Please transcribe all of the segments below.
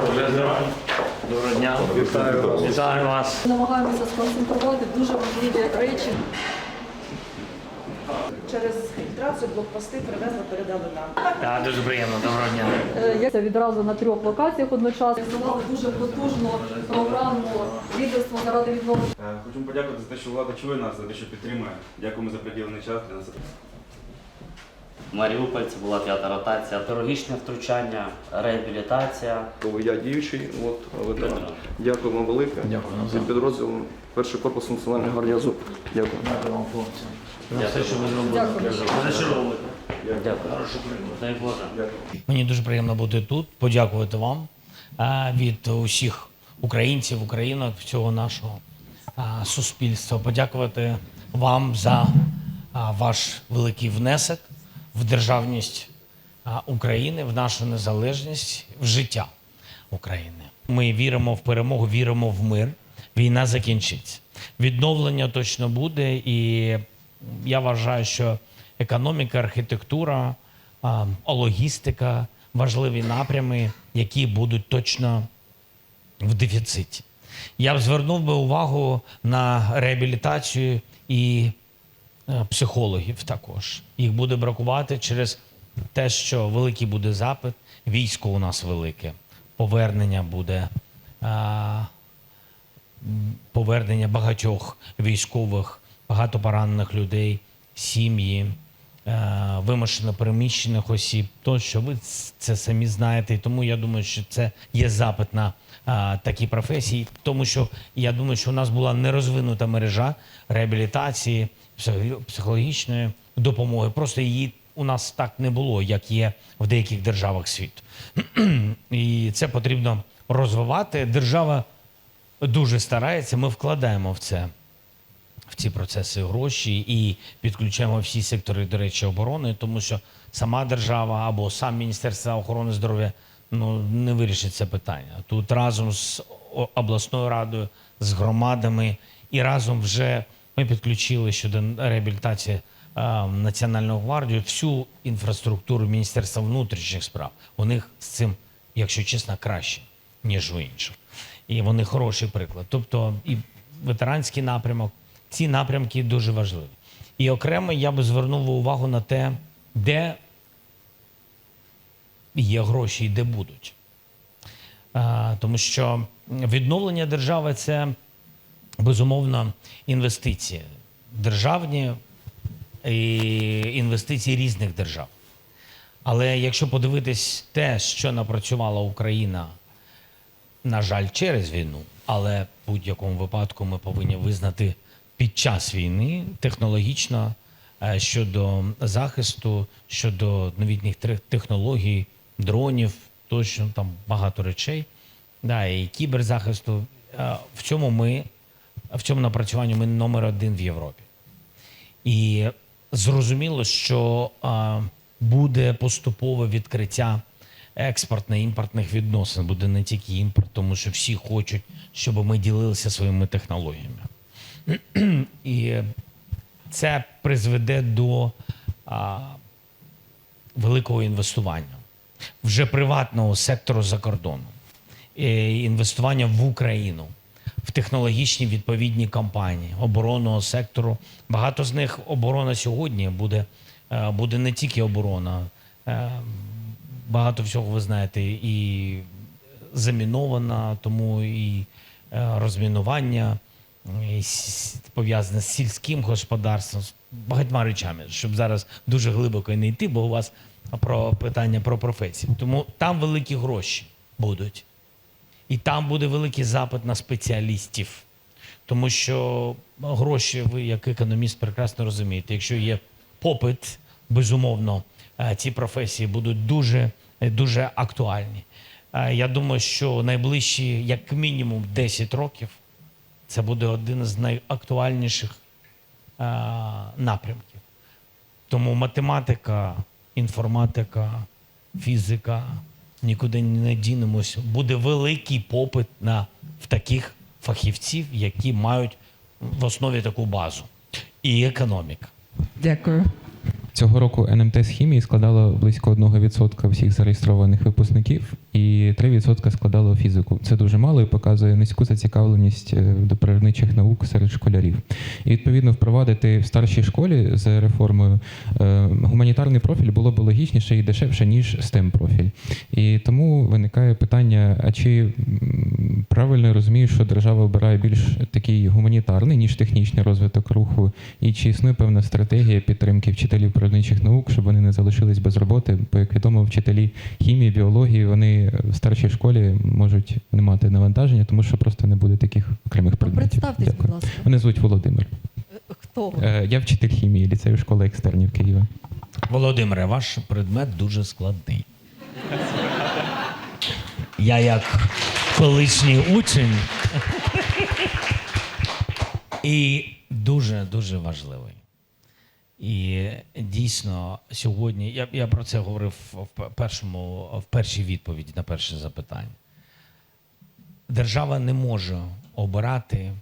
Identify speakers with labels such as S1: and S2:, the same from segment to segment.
S1: Доброго дня. Вітаю. вас. Вітаю вас.
S2: Намагаємося сконцентрувати дуже важливі речі.
S3: Через фільтрацію блокпости привезли, передали нам.
S1: Так, дуже приємно. Доброго дня.
S2: Е, це відразу на трьох локаціях одночасно. Реалізували дуже потужну програму лідерства заради відновлення.
S4: Е, Хочемо подякувати за те, що влада чує нас, за те, що підтримує. Дякуємо за приділений час для нас.
S1: Маріуполь, це була п'ята ротація. Хірургічне втручання, реабілітація.
S5: Я діючий, от ветеран.
S1: Ветеран.
S5: Дякуємо велике.
S1: Дякую.
S5: Від підрозділу перший корпус національної гвардії Азов. Дякую.
S1: Дякую вам, хлопці. Все, що ви зробили.
S2: Дякую.
S1: Дякую. Дай Боже.
S6: Мені дуже приємно бути тут, подякувати вам від усіх українців, українок, всього нашого суспільства. Подякувати вам за ваш великий внесок в державність України, в нашу незалежність, в життя України. Ми віримо в перемогу, віримо в мир. Війна закінчиться. Відновлення точно буде, і я вважаю, що економіка, архітектура, логістика важливі напрями, які будуть точно в дефіциті. Я б звернув би увагу на реабілітацію і психологів також. Їх буде бракувати через те, що великий буде запит, військо у нас велике, повернення буде. А, Повернення багатьох військових, багато поранених людей, сім'ї, е, вимушено переміщених осіб. Тощо ви це самі знаєте. І тому я думаю, що це є запит на е, такі професії, тому що я думаю, що у нас була нерозвинута мережа реабілітації, психологічної допомоги. Просто її у нас так не було, як є в деяких державах світу. І це потрібно розвивати. Держава дуже старається. Ми вкладаємо в це в ці процеси гроші і підключаємо всі сектори, до речі, оборони, тому що сама держава або сам Міністерство охорони здоров'я ну, не вирішить це питання. Тут разом з обласною радою, з громадами і разом вже ми підключили щодо реабілітації а, Національну гвардію всю інфраструктуру Міністерства внутрішніх справ. У них з цим, якщо чесно, краще, ніж у інших. І вони хороший приклад. Тобто і ветеранський напрямок, ці напрямки дуже важливі. І окремо я би звернув увагу на те, де є гроші і де будуть. Тому що відновлення держави це безумовно інвестиції. Державні і інвестиції різних держав. Але якщо подивитись те, що напрацювала Україна на жаль, через війну, але в будь-якому випадку ми повинні визнати під час війни технологічно е, щодо захисту, щодо новітніх технологій, дронів, точно там багато речей, да, і кіберзахисту. Е, В цьому ми в цьому напрацюванні ми номер один в Європі. І зрозуміло, що буде поступове відкриття експортно-імпортних відносин. Буде не тільки імпорт, тому що всі хочуть, щоб ми ділилися своїми технологіями. І це призведе до великого інвестування вже приватного сектору за кордоном, інвестування в Україну, в технологічні відповідні компанії оборонного сектору. Багато з них оборона сьогодні буде, е, буде не тільки оборона. е, Багато всього ви знаєте, і замінована, тому і е, розмінування пов'язане з сільським господарством, з багатьма речами, щоб зараз дуже глибоко не йти, бо у вас про питання про професію. Тому там великі гроші будуть. І там буде великий запит на спеціалістів. Тому що гроші, ви як економіст прекрасно розумієте, якщо є попит, безумовно, е, ці професії будуть дуже, дуже актуальні. Е, Я думаю, що найближчі, як мінімум, 10 років, це буде один з найактуальніших е, напрямків. Тому математика, інформатика, фізика, нікуди не дінемось. Буде великий попит на в таких фахівців, які мають в основі таку базу. І економіка.
S7: Дякую.
S8: Цього року НМТ з хімії складало близько 1% всіх зареєстрованих випускників, і
S7: і 3% складало фізику. Це дуже мало і показує низьку зацікавленість е, до природничих наук серед школярів. І відповідно впровадити в старшій школі з реформою е, гуманітарний профіль було б логічніше і дешевше, ніж STEM профіль. І тому виникає питання: а чи правильно розумію, що держава обирає більш такий гуманітарний, ніж технічний розвиток руху, і чи існує певна стратегія підтримки вчителів природничих наук, щоб вони не залишились без роботи? Бо як відомо, вчителі хімії, біології вони в старшій школі можуть не мати навантаження, тому що просто не буде таких окремих предметів.
S2: Представтесь, будь ласка.
S7: Мене звуть Володимир.
S2: Хто?
S7: Е, Я вчитель хімії ліцею школи екстернів Києва.
S6: Володимире, ваш предмет дуже складний. Я як колишній учень. І дуже дуже важливий. І дійсно сьогодні я, я про це говорив в першому, в першій відповіді на перше запитання. Держава не може обирати е,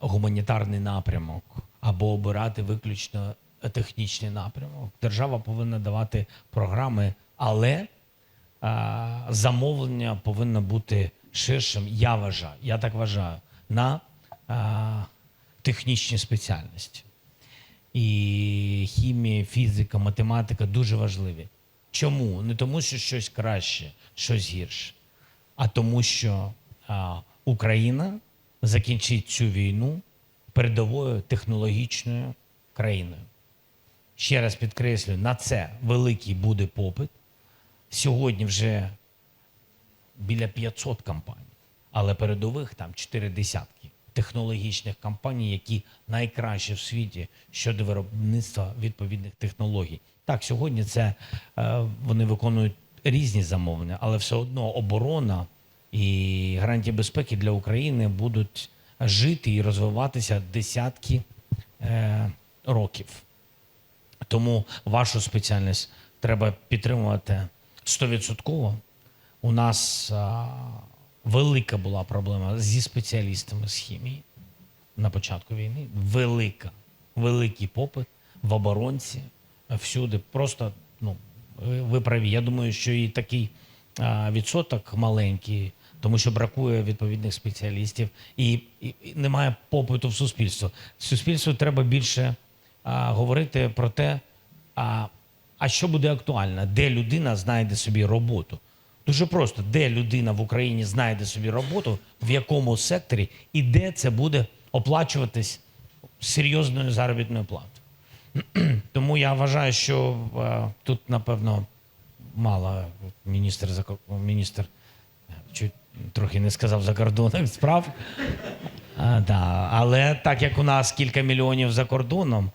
S6: гуманітарний напрямок або обирати виключно технічний напрямок. Держава повинна давати програми, але е, замовлення повинно бути ширшим. Я вважаю, я так вважаю, на е, технічні спеціальності. І хімія, фізика, математика дуже важливі. Чому? Не тому, що щось краще, щось гірше, а тому, що а, Україна закінчить цю війну передовою технологічною країною. Ще раз підкреслюю, на це великий буде попит. Сьогодні вже біля 500 компаній, але передових там 4 десятки технологічних компаній, які найкращі в світі щодо виробництва відповідних технологій. Так, сьогодні це е, вони виконують різні замовлення, але все одно оборона і гарантії безпеки для України будуть жити і розвиватися десятки е, років. Тому вашу спеціальність треба підтримувати стовідсотково. У нас велика була проблема зі спеціалістами з хімії на початку війни. Велика, великий попит в оборонці всюди. Просто ну, ви, праві. Я думаю, що і такий відсоток маленький, тому що бракує відповідних спеціалістів і, і, і немає попиту в суспільство. Суспільству треба більше а, говорити про те, а, а що буде актуально, де людина знайде собі роботу. Дуже просто, де людина в Україні знайде собі роботу, в якому секторі і де це буде оплачуватись серйозною заробітною платою. Тому я вважаю, що е, тут, напевно, мало міністр міністр чуть трохи не сказав закордонних справ. А, да. Але так як у нас кілька мільйонів за кордоном,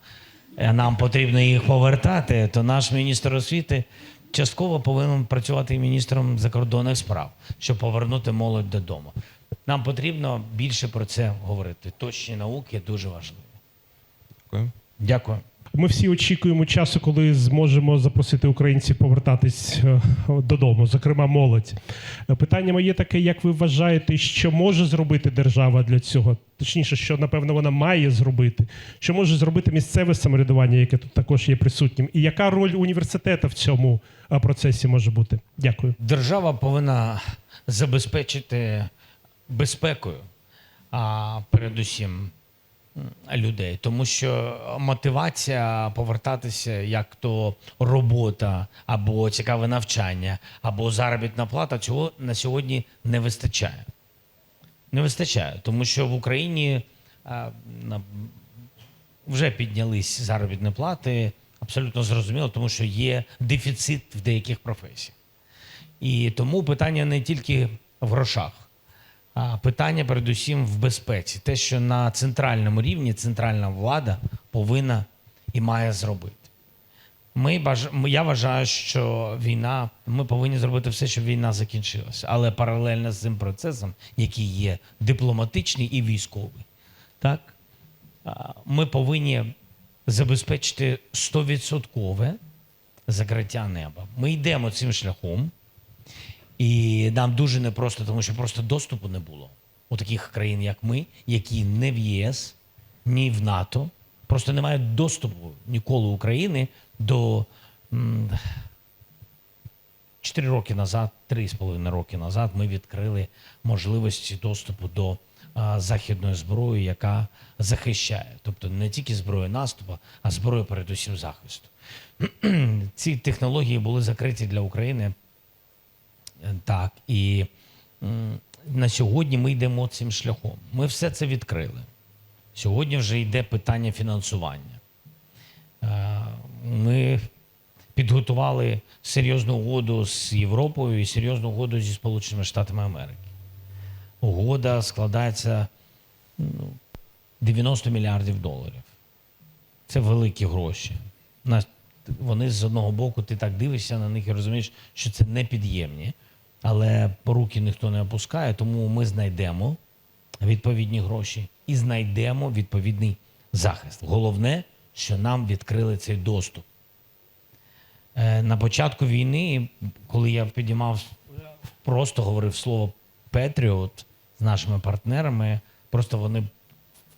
S6: е, нам потрібно їх повертати, то наш міністр освіти частково повинен працювати і міністром закордонних справ, щоб повернути молодь додому. Нам потрібно більше про це говорити. Точні науки дуже важливі.
S7: Дякую.
S6: Дякую.
S8: Ми всі очікуємо часу, коли зможемо запросити українців повертатись е, додому, зокрема молодь. Е, Питання моє таке: як ви вважаєте, що може зробити держава для цього? Точніше, що напевно вона має зробити, що може зробити місцеве самоврядування, яке тут також є присутнім, і яка роль університету в цьому е, процесі може бути? Дякую.
S6: Держава повинна забезпечити безпекою, а передусім людей, тому що мотивація повертатися, як то робота або цікаве навчання, або заробітна плата, цього на сьогодні не вистачає. Не вистачає, тому що в Україні а, вже піднялись заробітні плати, абсолютно зрозуміло, тому що є дефіцит в деяких професіях. І тому питання не тільки в грошах, питання передусім в безпеці. Те, що на центральному рівні центральна влада повинна і має зробити. Ми баж... Я вважаю, що війна, ми повинні зробити все, щоб війна закінчилася. Але паралельно з цим процесом, який є дипломатичний і військовий, так, ми повинні забезпечити 100% закриття неба. Ми йдемо цим шляхом. І нам дуже непросто, тому що просто доступу не було у таких країн, як ми, які не в ЄС, ні в НАТО. Просто немає доступу ніколи України до м, 4 роки назад, 3,5 роки назад, ми відкрили можливості доступу до західної зброї, яка захищає. Тобто не тільки зброї наступу, а зброї передусім захисту. Ці технології були закриті для України. Так, і на сьогодні ми йдемо цим шляхом. Ми все це відкрили. Сьогодні вже йде питання фінансування. Е, Ми підготували серйозну угоду з Європою і серйозну угоду зі Сполученими Штатами Америки. Угода складається ну, 90 мільярдів доларів. Це великі гроші. Вони з одного боку, ти так дивишся на них і розумієш, що це непід'ємні, але руки ніхто не опускає, тому ми знайдемо відповідні гроші і знайдемо відповідний захист. Головне, що нам відкрили цей доступ. Е, На початку війни, коли я підіймав, просто говорив слово Петріот з нашими партнерами, просто вони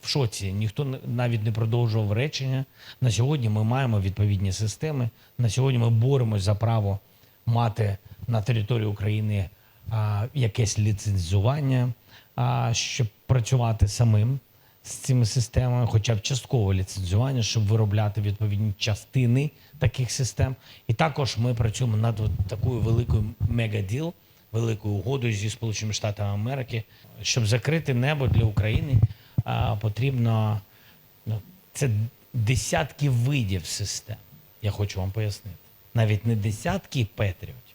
S6: в шоці. Ніхто навіть не продовжував речення. На сьогодні ми маємо відповідні системи. На сьогодні ми боремось за право мати на території України а, якесь ліцензування, а, щоб працювати самим з цими системами, хоча б часткове ліцензування, щоб виробляти відповідні частини таких систем. І також ми працюємо над такою великою мегаділ, великою угодою зі Сполученими Штатами Америки, щоб закрити небо для України. А, потрібно ну, це десятки видів систем. Я хочу вам пояснити. Навіть не десятки Петріотів,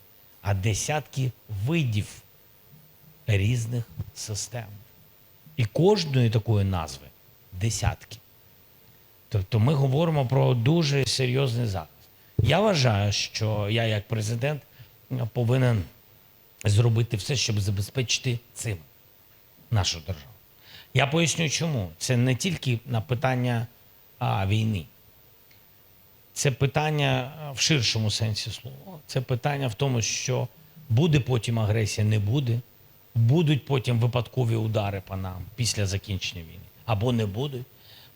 S6: а десятки видів різних систем. І кожної такої назви десятки. Тобто ми говоримо про дуже серйозний захист. Я вважаю, що я, як президент, повинен зробити все, щоб забезпечити цим нашу державу. Я поясню, чому. Це не тільки на питання а, війни. Це питання в ширшому сенсі слова. Це питання в тому, що буде потім агресія, не буде. Будуть потім випадкові удари по нам після закінчення війни. Або не будуть.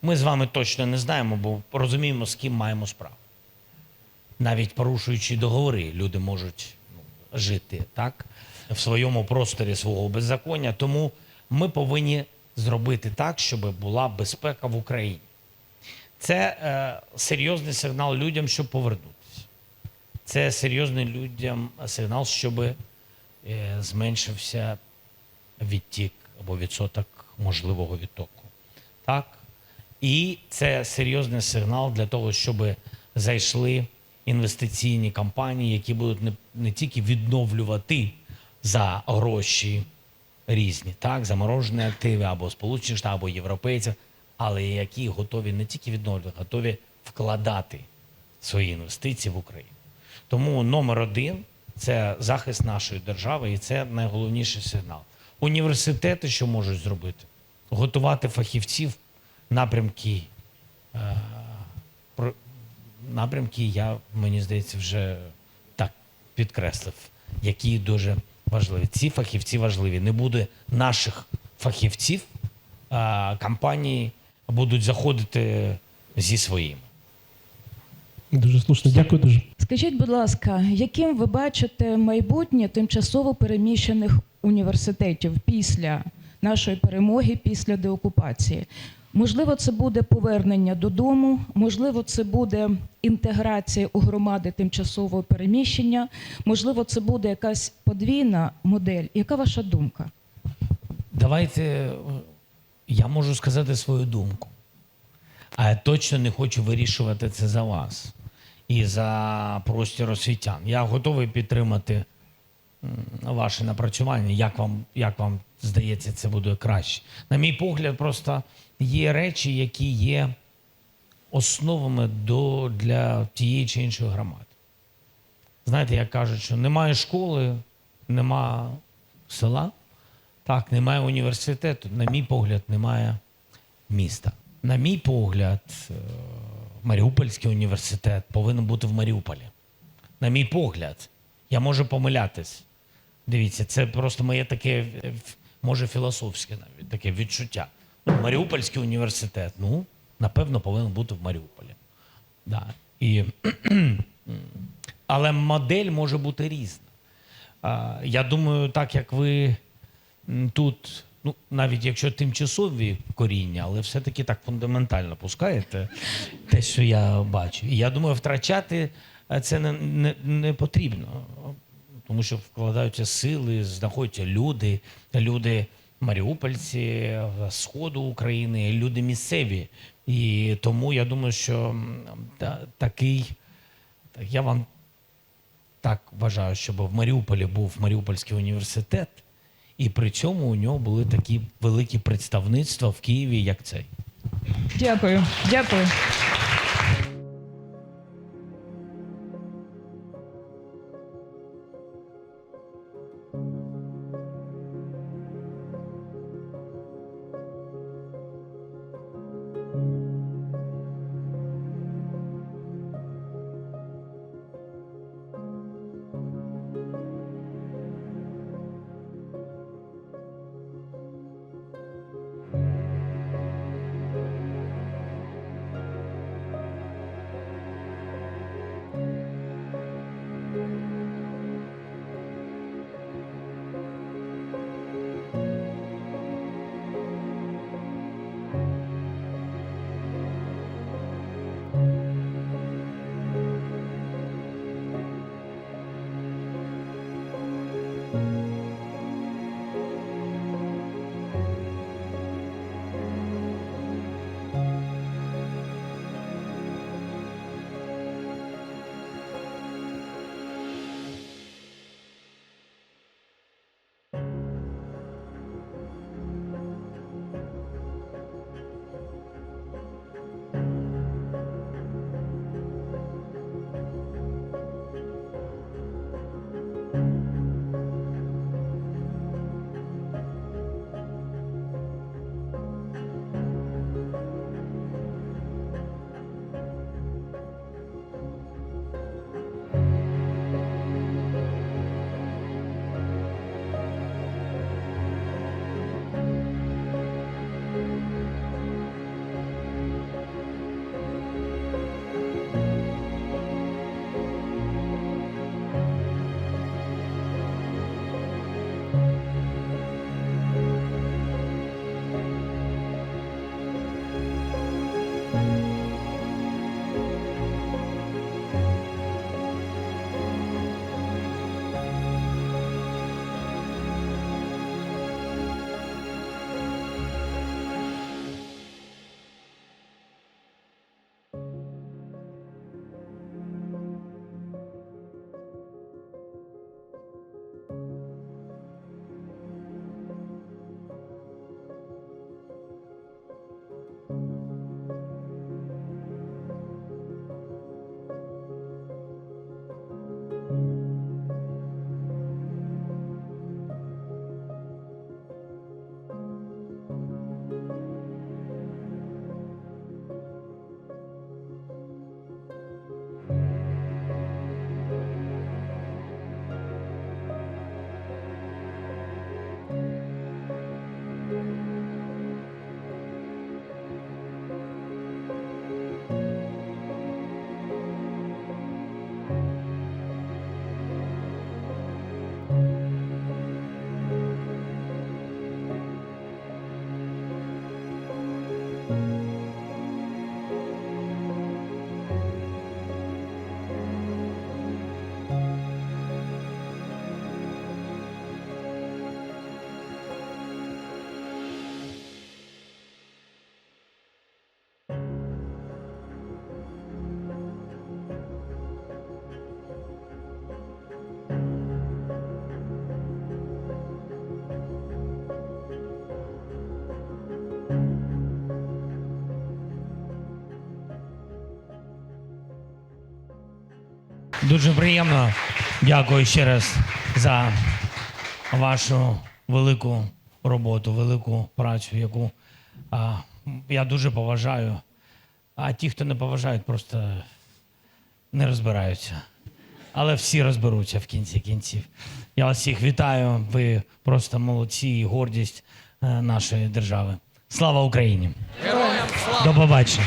S6: Ми з вами точно не знаємо, бо розуміємо, з ким маємо справу. Навіть порушуючи договори, люди можуть ну, жити так в своєму просторі свого беззаконня. Тому ми повинні зробити так, щоб була безпека в Україні. Це е, серйозний сигнал людям, щоб повернутися. Це серйозний людям сигнал, щоб е, зменшився відтік або відсоток можливого відтоку. Так? І це серйозний сигнал для того, щоб зайшли інвестиційні компанії, які будуть не, не тільки відновлювати за гроші різні, так, заморожені активи або Сполучені Штати, або європейців, але які готові не тільки відновлювати, готові вкладати свої інвестиції в Україну. Тому номер один це захист нашої держави, і це найголовніший сигнал. Університети, що можуть зробити, готувати фахівців напрямки. Е, напрямки я, мені здається, вже так підкреслив, які дуже важливі. Ці фахівці важливі. Не буде наших фахівців, компанії будуть заходити зі своїми.
S8: Дуже слушно. Дякую дуже.
S9: Скажіть, будь ласка, яким ви бачите майбутнє тимчасово переміщених університетів після нашої перемоги, після деокупації? Можливо, це буде повернення додому, можливо, це буде інтеграція у громади тимчасового переміщення, можливо, це буде якась подвійна модель. Яка ваша думка?
S6: Давайте я можу сказати свою думку. А я точно не хочу вирішувати це за вас і за простір освітян. Я готовий підтримати ваше напрацювання. Як вам, як вам здається, це буде краще? На мій погляд, просто є речі, які є основами до, для тієї чи іншої громади. Знаєте, як кажуть, що немає школи, нема села. Так, немає університету, на мій погляд, немає міста. На мій погляд, е, Маріупольський університет повинен бути в Маріуполі. На мій погляд, я можу помилятись. Дивіться, це просто моє таке, е, може, філософське навіть таке відчуття. Ну, Маріупольський університет, ну, напевно, повинен бути в Маріуполі. Да. І, але модель може бути різна. Я думаю, так як ви тут, ну навіть якщо тимчасові коріння, але все-таки так фундаментально пускаєте те, що я бачу. І я думаю, втрачати е, це не, не, не потрібно, тому що вкладаються сили, знаходяться люди, люди маріупольці, е, сходу України, люди місцеві. І тому я думаю, що та, такий, я вам так вважаю, щоб в Маріуполі був Маріупольський університет, і при цьому у нього були такі великі представництва в Києві, як цей.
S9: Дякую, дякую.
S6: Дуже приємно. Дякую ще раз за вашу велику роботу, велику працю, яку а, я дуже поважаю. А ті, хто не поважають, просто не розбираються. Але всі розберуться в кінці кінців. Я вас всіх вітаю. Ви просто молодці і гордість е, нашої держави. Слава Україні! Героям До побачення.